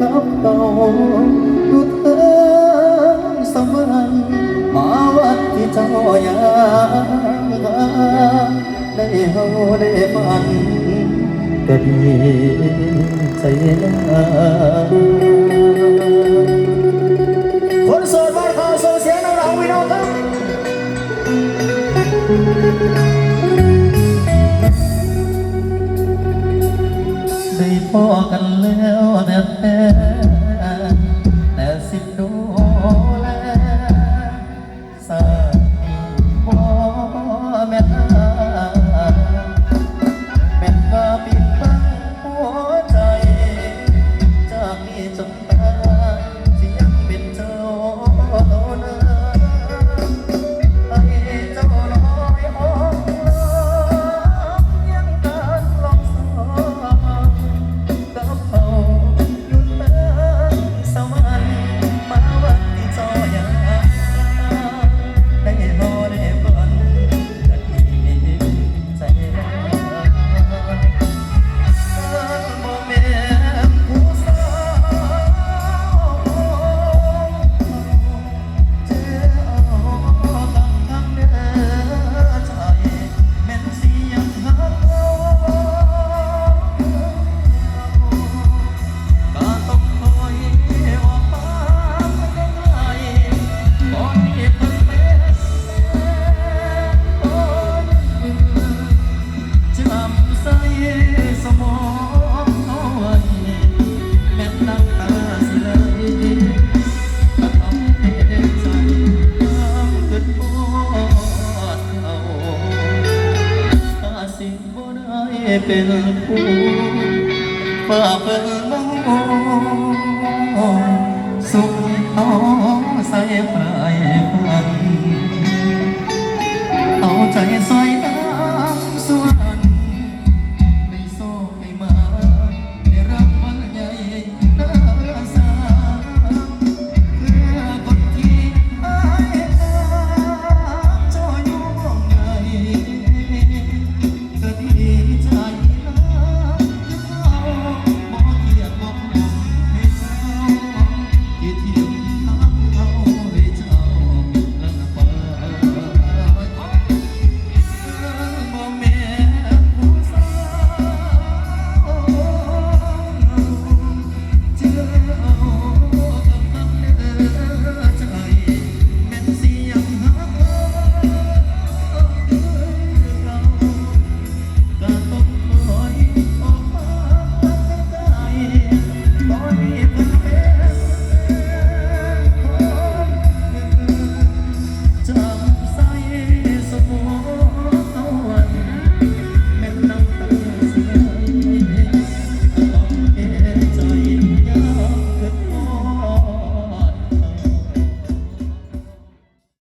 กับตองดูเธอสมรัมาวัดที่เจ้าย่างได้เฮาได้ฝันก็ดีใจนะคนโสดบ้านเขาส่งเสียงน้องเราพี่ พ่อกันแล้วแม่ เป็นผู้ฝ่าเปิดบังโอ